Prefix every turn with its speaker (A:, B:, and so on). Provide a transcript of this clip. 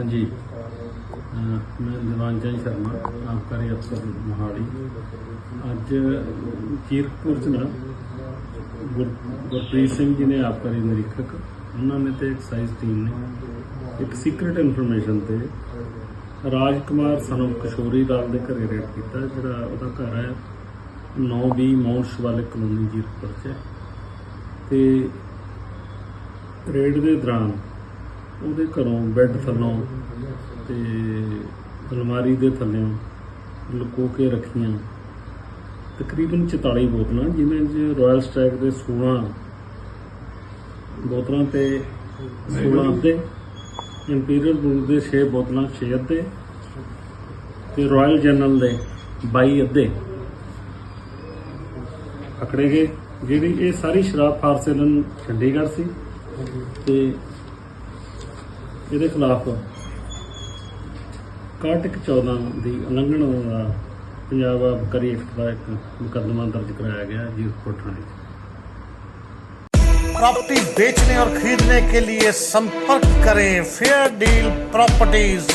A: ਹਾਂਜੀ। ਅਹ ਮੈਂ ਦਿਵਾਨਚੰਦ ਸ਼ਰਮਾ, ਆਬਕਾਰੀ ਅਫਸਰ ਮੋਹਾਲੀ। ਅੱਜ ਕੀਰਤਪੁਰ ਚ ਨਾ ਗੁਰ- ਗੁਰਪ੍ਰੀਤ ਸਿੰਘ ਜੀ ਨੇ ਆਬਕਾਰੀ ਨਿਰੀਖਕ। ਉਹਨਾਂ ਨੇ ਤੇ ਐਕਸਾਈਜ਼ ਟੀਮ ਨੇ। ਇੱਕ ਸੀਕ੍ਰੀਟ ਇਨਫੋਰਮੇਸ਼ਨ ਤੇ ਰਾਜ ਕੁਮਾਰ ਸਨਮ ਕਿਸ਼ੋਰੀ ਲਾਲ ਦੇ ਘਰੇ ਰੇਡ ਕੀਤਾ, ਜਿਹੜਾ ਉਹਦਾ ਘਰ ਹੈ 9B ਮੌਂਸ਼ ਵਾਲੇ ਕਲੋਨੀ ਜੀਰਕਪੁਰ ਚ। ਹੈ। ਤੇ ਰੇਡ ਦੇ ਦੌਰਾਨ ਉਹਦੇ ਘਰੋਂ ਬੈੱਡ ਥੱਲੋਂ ਤੇ ਅਲਮਾਰੀ ਦੇ ਥੱਲਿਓਂ ਲੁਕੋ ਕੇ ਰੱਖੀਆਂ। ਤਕਰੀਬਨ 44 ਬੋਤਲਾਂ ਜਿਨ੍ਹਾਂ 'ਚ ਰਾਇਲ ਸਟੈਗ ਦੇ 16 ਬੋਤਲਾਂ ਤੇ 16 ਅੱਧੇ ਇੰਪੀਰੀਅਲ ਬੂਲ ਦੇ 6 ਬੋਤਲਾਂ 6 ਅੱਧੇ ਤੇ ਰਾਇਲ ਜਨਰਲ ਦੇ 22 ਅੱਧੇ। ਪਕੜੇ ਗਏ ਜਿਹੜੀ ਇਹ ਸਾਰੀ ਸ਼ਰਾਬ ਫਾਰਸੇਲਨ ਚੰਡੀਗੜ੍ਹ ਸੀ ਤੇ ਇਹਦੇ ਖਿਲਾਫ ਕਾਰਟਿਕ 14 ਦੀ ਉਲੰਘਣਾ ਦਾ ਪੰਜਾਬ ਆਬਕਾਰੀ ਐਕਟ ਦਾ ਇੱਕ ਮੁਕੱਦਮਾ ਦਰਜ ਕਰਾਇਆ ਗਿਆ ਜੀਰਕਪੁਰ ਥਾਣੇ 'ਚ
B: प्रॉपर्टी बेचने और खरीदने के लिए संपर्क करें फेयर डील प्रॉपर्टीज